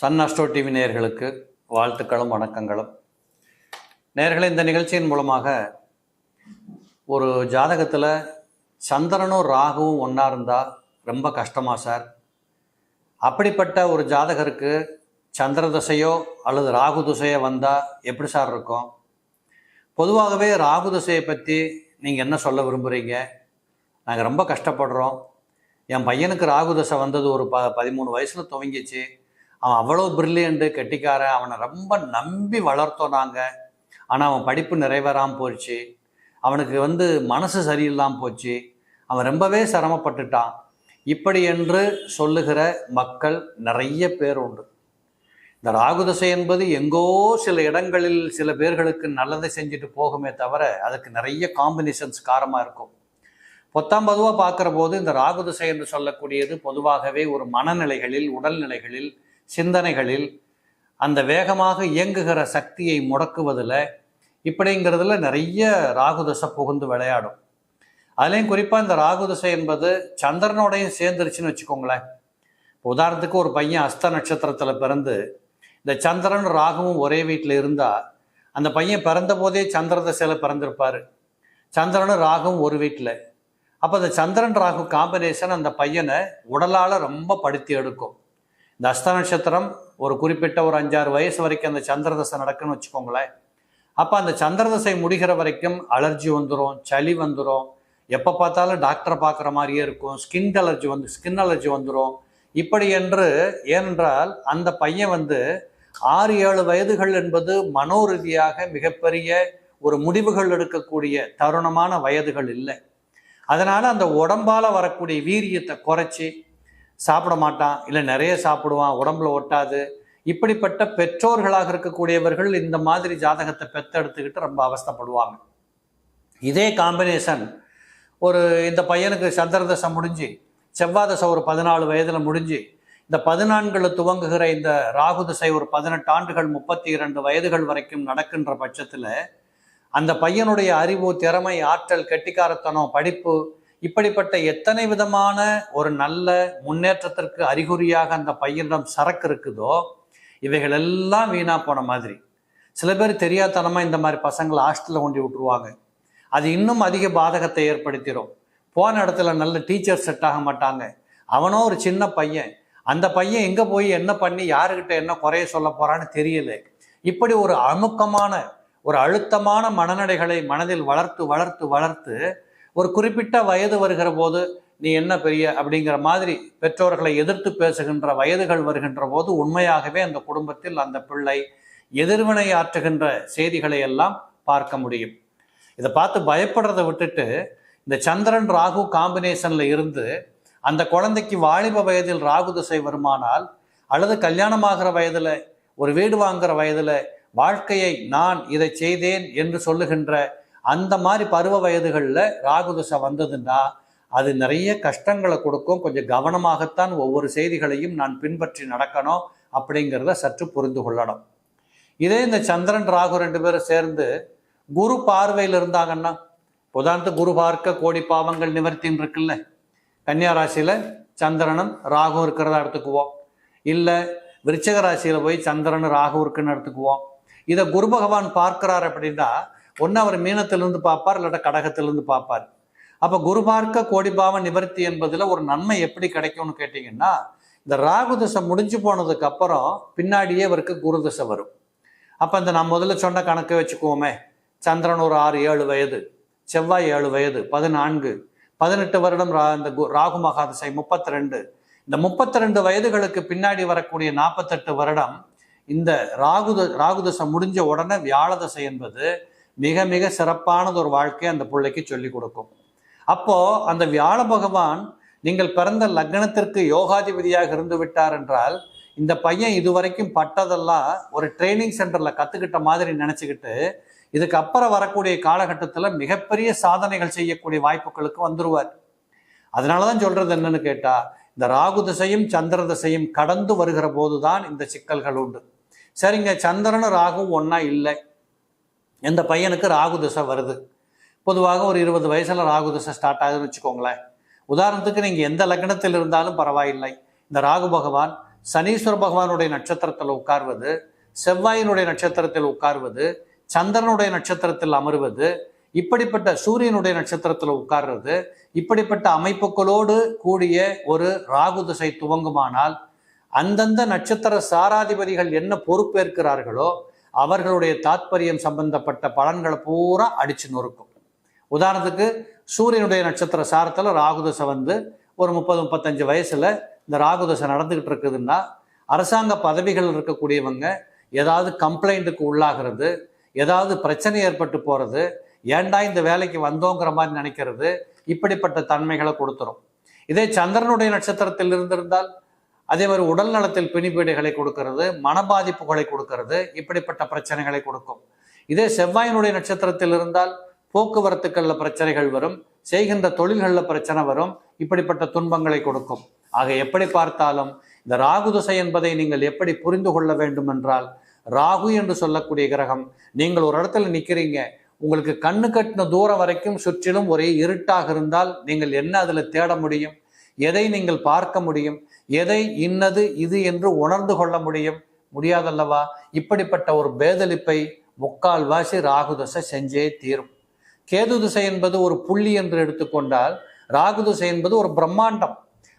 Sun astro TV நேயர்களுக்கு வாழ்த்துக்களும் வணக்கங்களும். நேர்களை இந்த நிகழ்ச்சியின் மூலமாக ஒரு ஜாதகத்தில் சந்திரனும் ராகுவும் ஒன்றா இருந்தால் ரொம்ப கஷ்டமா சார். அப்படிப்பட்ட ஒரு ஜாதகருக்கு சந்திர தசையோ அல்லது ராகு திசையோ வந்தால் எப்படி சார் இருக்கும்? பொதுவாகவே ராகு திசையை பற்றி நீங்கள் என்ன சொல்ல விரும்புகிறீங்க நாங்கள் ரொம்ப கஷ்டப்படுறோம். என் பையனுக்கு ராகு தசை வந்தது ஒரு ப பதிமூணு வயசில் துவங்கிச்சு. அவன் அவ்வளோ பிரில்லியண்ட்டு கெட்டிக்காரன் அவனை ரொம்ப நம்பி வளர்த்தோம் நாங்கள் ஆனால் அவன் படிப்பு நிறைவேறாமல் போச்சு. அவனுக்கு வந்து மனசு சரியில்லாமல் போச்சு. அவன் ரொம்பவே சிரமப்பட்டுட்டான். இப்படி என்று சொல்லுகிற மக்கள் நிறைய பேர் உண்டு. இந்த ராகுதசை என்பது எங்கோ சில இடங்களில் சில பேர்களுக்கு நல்லதை செஞ்சுட்டு போகுமே தவிர அதுக்கு நிறைய காம்பினேஷன்ஸ் காரமாக இருக்கும். பொத்தாம் பொதுவாக பார்க்குற போது இந்த ராகுதசை என்று சொல்லக்கூடியது பொதுவாகவே ஒரு மனநிலைகளில் உடல்நிலைகளில் சிந்தனைகளில் அந்த வேகமாக இயங்குகிற சக்தியை முடக்குவதில் இப்படிங்கிறதுல நிறைய ராகுதசை புகுந்து விளையாடும். அதுலேயும் குறிப்பாக இந்த ராகுதசை என்பது சந்திரனோடையும் சேர்ந்துருச்சுன்னு வச்சுக்கோங்களேன். உதாரணத்துக்கு ஒரு பையன் அஸ்த நட்சத்திரத்தில் பிறந்து இந்த சந்திரன் ராகுவும் ஒரே வீட்டில் இருந்தால் அந்த பையன் பிறந்த போதே சந்திர தசையில் பிறந்திருப்பார். சந்திரனும் ராகுவும் ஒரு வீட்டில். அப்போ அந்த சந்திரன் ராகு காம்பினேஷன் அந்த பையனை உடலால் ரொம்ப படுத்தி எடுக்கும். இந்த அஸ்த நட்சத்திரம் ஒரு குறிப்பிட்ட ஒரு அஞ்சாறு வயசு வரைக்கும் அந்த சந்திர தசை நடக்குன்னு வச்சுக்கோங்களேன். அப்போ அந்த சந்திர தசை முடிகிற வரைக்கும் அலர்ஜி வந்துடும் சளி வந்துடும் எப்போ பார்த்தாலும் டாக்டரை பார்க்குற மாதிரியே இருக்கும். ஸ்கின் அலர்ஜி வந்து ஸ்கின் அலர்ஜி வந்துடும் இப்படி என்று ஏனென்றால் அந்த பையன் வந்து ஆறு ஏழு வயதுகள் என்பது மனோரீதியாக மிகப்பெரிய ஒரு முடிவுகள் எடுக்கக்கூடிய தருணமான வயதுகள் இல்லை. அதனால் அந்த உடம்பால் வரக்கூடிய வீரியத்தை குறைச்சி சாப்பிட மாட்டான் இல்லை நிறைய சாப்பிடுவான் உடம்புல ஒட்டாது. இப்படிப்பட்ட பெற்றோர்களாக இருக்கக்கூடியவர்கள் இந்த மாதிரி ஜாதகத்தை பெத்தெடுத்துக்கிட்டு ரொம்ப அவஸ்தைப்படுவாங்க. இதே காம்பினேஷன் ஒரு இந்த பையனுக்கு சந்திரதசை முடிஞ்சு செவ்வாதசை ஒரு பதினாலு வயதில் முடிஞ்சு இந்த பதினான்கில் துவங்குகிற இந்த ராகு திசை ஒரு பதினெட்டு ஆண்டுகள் முப்பத்தி இரண்டு வயதுகள் வரைக்கும் நடக்கின்ற பட்சத்தில் அந்த பையனுடைய அறிவு திறமை ஆற்றல் கெட்டிக்காரத்தனம் படிப்பு இப்படிப்பட்ட எத்தனை விதமான ஒரு நல்ல முன்னேற்றத்திற்கு அறிகுறியாக அந்த பையனிடம் சரக்கு இருக்குதோ இவைகள் எல்லாம் வீணா போன மாதிரி. சில பேர் தெரியாதனமா இந்த மாதிரி பசங்களை ஹாஸ்டலில் கொண்டு விட்டுருவாங்க. அது இன்னும் அதிக பாதகத்தை ஏற்படுத்திடும் போன இடத்துல நல்ல டீச்சர் செட் ஆக மாட்டாங்க. அவனோ ஒரு சின்ன பையன். அந்த பையன் எங்கே போய் என்ன பண்ணி யாருக்கிட்ட என்ன குறைய சொல்ல போறான்னு தெரியல. இப்படி ஒரு அமுக்கமான ஒரு அழுத்தமான மனநடைகளை மனதில் வளர்த்து வளர்த்து வளர்த்து ஒரு குறிப்பிட்ட வயது வருகிற போது நீ என்ன பெரிய அப்படிங்கிற மாதிரி பெற்றோர்களை எதிர்த்து பேசுகின்ற வயதுகள் வருகின்ற போது உண்மையாகவே அந்த குடும்பத்தில் அந்த பிள்ளை எதிர்வினை ஆற்றுகின்ற செய்திகளை எல்லாம் பார்க்க முடியும். இதை பார்த்து பயப்படுறதை விட்டுட்டு இந்த சந்திரன் ராகு காம்பினேஷனில் இருந்து அந்த குழந்தைக்கு வாலிப வயதில் ராகு திசை வருமானால் அல்லது கல்யாணமாகிற வயதில் ஒரு வீடு வாங்குகிற வயதில் வாழ்க்கையை நான் இதை செய்தேன் என்று சொல்லுகின்ற அந்த மாதிரி பருவ வயதுகளில் ராகு திசை வந்ததுன்னா அது நிறைய கஷ்டங்களை கொடுக்கும். கொஞ்சம் கவனமாகத்தான் ஒவ்வொரு செய்திகளையும் நான் பின்பற்றி நடக்கணும் அப்படிங்கிறத சற்று புரிந்து கொள்ளணும். இதே இந்த சந்திரன் ராகு ரெண்டு பேரும் சேர்ந்து குரு பார்வையில் இருந்தாங்கன்னா உதாரணத்துக்கு குரு பார்க்க கோடி பாவங்கள் நிவர்த்தின்னு இருக்குல்ல. கன்னியா ராசியில் சந்திரனும் ராகு இருக்கிறதா எடுத்துக்குவோம். இல்லை விருச்சக ராசியில் போய் சந்திரன் ராகு இருக்குன்னு எடுத்துக்குவோம். இதை குரு பகவான் பார்க்கிறார் அப்படின்னா ஒன்று அவர் மீனத்திலிருந்து பார்ப்பார் இல்லாட்ட கடகத்திலிருந்து பார்ப்பார். அப்போ குருபார்க்க கோடிபாவ நிவர்த்தி என்பதில் ஒரு நன்மை எப்படி கிடைக்கும்னு கேட்டிங்கன்னா இந்த ராகு தசை முடிஞ்சு போனதுக்கு அப்புறம் பின்னாடியே இவருக்கு குரு தசை வரும். அப்போ இந்த நான் முதல்ல சொன்ன கணக்கு வச்சுக்குவோமே. சந்திரன் ஒரு ஆறு ஏழு வயது செவ்வாய் ஏழு வயது பதினான்கு பதினெட்டு வருடம் ரா இந்த கு- ராகு மகாதசை முப்பத்தி ரெண்டு இந்த முப்பத்தி ரெண்டு வயதுகளுக்கு பின்னாடி வரக்கூடிய நாற்பத்தெட்டு வருடம் இந்த ராகுத ராகுதசை முடிஞ்ச உடனே வியாழதசை என்பது மிக மிக சிறப்பானது ஒரு வாழ்க்கையை அந்த பிள்ளைக்கு சொல்லி கொடுக்கும். அப்போ அந்த வியாழ பகவான் நீங்கள் பிறந்த லக்னத்திற்கு யோகாதிபதியாக இருந்து விட்டார் என்றால் இந்த பையன் இதுவரைக்கும் பட்டதெல்லாம் ஒரு ட்ரைனிங் சென்டர்ல கத்துக்கிட்ட மாதிரி நினைச்சுக்கிட்டு இதுக்கு அப்புறம் வரக்கூடிய காலகட்டத்தில் மிகப்பெரிய சாதனைகள் செய்யக்கூடிய வாய்ப்புகளுக்கு வந்துருவார். அதனால தான் சொல்றது என்னன்னு கேட்டா இந்த ராகு திசையும் சந்திர திசையும் கடந்து வருகிற போதுதான் இந்த சிக்கல்கள் உண்டு. சரிங்க சந்திரனும் ராகுவும் ஒன்றா இல்லை. இந்த பையனுக்கு ராகு திசை வருது? பொதுவாக ஒரு இருபது வயசில் ராகு திசை ஸ்டார்ட் ஆகுதுன்னு வச்சுக்கோங்களேன். உதாரணத்துக்கு நீங்கள் எந்த லக்னத்தில் இருந்தாலும் பரவாயில்லை. இந்த ராகு பகவான் சனீஸ்வர பகவானுடைய நட்சத்திரத்தில் உட்கார்வது செவ்வாயினுடைய நட்சத்திரத்தில் உட்கார்வது சந்திரனுடைய நட்சத்திரத்தில் அமர்வது இப்படிப்பட்ட சூரியனுடைய நட்சத்திரத்தில் உட்கார்றது இப்படிப்பட்ட அமைப்புகளோடு கூடிய ஒரு ராகு திசை துவங்குமானால் அந்தந்த நட்சத்திர சாராதிபதிகள் என்ன பொறுப்பேற்கிறார்களோ அவர்களுடைய தாத்பரியம் சம்பந்தப்பட்ட பலன்களை பூரா அடிச்சு நொறுக்கும். உதாரணத்துக்கு சூரியனுடைய நட்சத்திர சாரத்தில் ராகுதசை வந்து ஒரு முப்பது முப்பத்தஞ்சு வயசில் இந்த ராகுதசை நடந்துக்கிட்டு இருக்குதுன்னா அரசாங்க பதவிகள் இருக்கக்கூடியவங்க ஏதாவது கம்ப்ளைண்ட்டுக்கு உள்ளாகிறது ஏதாவது பிரச்சனை ஏற்பட்டு போகிறது ஏன்டா இந்த வேலைக்கு வந்தோங்கிற மாதிரி நினைக்கிறது இப்படிப்பட்ட தன்மைகளை கொடுத்துரும். இதே சந்திரனுடைய நட்சத்திரத்தில் இருந்திருந்தால் அதே மாதிரி உடல் நலத்தில் பிணிப்பீடுகளை கொடுக்கறது மன பாதிப்புகளை கொடுக்கறது இப்படிப்பட்ட பிரச்சனைகளை கொடுக்கும். இதே செவ்வாயினுடைய நட்சத்திரத்தில் இருந்தால் போக்குவரத்துக்கள்ல பிரச்சனைகள் வரும் செய்கின்ற தொழில்களில் பிரச்சனை வரும் இப்படிப்பட்ட துன்பங்களை கொடுக்கும். ஆக எப்படி பார்த்தாலும் இந்த ராகு திசை என்பதை நீங்கள் எப்படி புரிந்து கொள்ள வேண்டும் என்றால் ராகு என்று சொல்லக்கூடிய கிரகம் நீங்கள் ஒரு இடத்துல நிற்கிறீங்க உங்களுக்கு கண்ணு கட்டின தூரம் வரைக்கும் சுற்றிலும் ஒரே இருட்டாக இருந்தால் நீங்கள் என்ன அதில் தேட முடியும்? எதை நீங்கள் பார்க்க முடியும்? எதை இன்னது இது என்று உணர்ந்து கொள்ள முடியும்? முடியாதல்லவா? இப்படிப்பட்ட ஒரு பேதலிப்பை முக்கால்வாசி ராகு தசை செஞ்சே தீரும். கேது திசை என்பது ஒரு புள்ளி என்று எடுத்துக்கொண்டால் ராகு திசை என்பது ஒரு பிரம்மாண்டம்.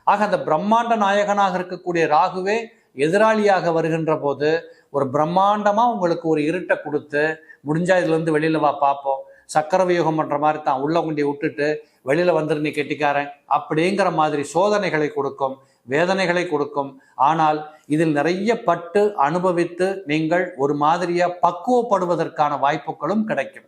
ஆக அந்த பிரம்மாண்ட நாயகனாக இருக்கக்கூடிய ராகுவே எதிராளியாக வருகின்ற போது ஒரு பிரம்மாண்டமாக உங்களுக்கு ஒரு இருட்டை கொடுத்து முடிஞ்சா இதுலேருந்து இருந்து வா பார்ப்போம் சக்கர வியூகம் பண்ற மாதிரி தான் உள்ள கொண்டே விட்டுட்டு வெளியில வந்துரு நீ கெட்டிக்காரன். அப்படிங்கிற மாதிரி சோதனைகளை கொடுக்கும் வேதனைகளை கொடுக்கும். ஆனால் இதில் நிறைய பட்டு அனுபவித்து நீங்கள் ஒரு மாதிரியா பக்குவப்படுவதற்கான வாய்ப்புகளும் கிடைக்கும்.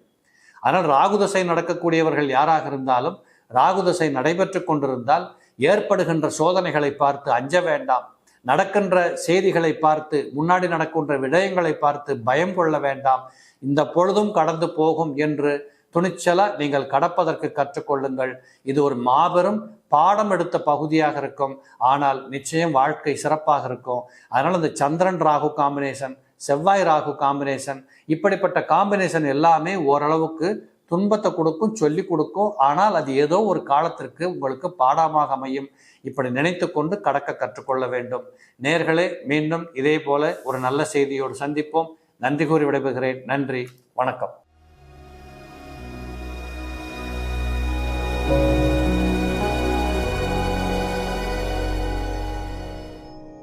ஆனால் ராகுதசை நடக்கக்கூடியவர்கள் யாராக இருந்தாலும் ராகுதசை நடைபெற்று கொண்டிருந்தால் ஏற்படுகின்ற சோதனைகளை பார்த்து அஞ்ச வேண்டாம். நடக்கின்ற செய்திகளை பார்த்து முன்னாடி நடக்கின்ற விடயங்களை பார்த்து பயம் கொள்ள வேண்டாம். இந்த பொழுதும் கடந்து போகும் என்று துணிச்சலா நீங்கள் கடப்பதற்கு கற்றுக்கொள்ளுங்கள். இது ஒரு மாபெரும் பாடம் எடுத்த பகுதியாக இருக்கும். ஆனால் நிச்சயம் வாழ்க்கை சிறப்பாக இருக்கும். அதனால் இந்த சந்திரன் ராகு காம்பினேஷன் செவ்வாய் ராகு காம்பினேஷன் இப்படிப்பட்ட காம்பினேஷன் எல்லாமே ஓரளவுக்கு துன்பத்தை கொடுக்கும் சொல்லி கொடுக்கும். ஆனால் அது ஏதோ ஒரு காலத்திற்கு உங்களுக்கு பாடமாக அமையும். இப்படி நினைத்து கொண்டு கடக்க கற்றுக்கொள்ள வேண்டும். நேர்களே மீண்டும் இதே போல ஒரு நல்ல செய்தியோடு சந்திப்போம். நன்றி கூறி விடைபெறுகிறேன். நன்றி. வணக்கம்.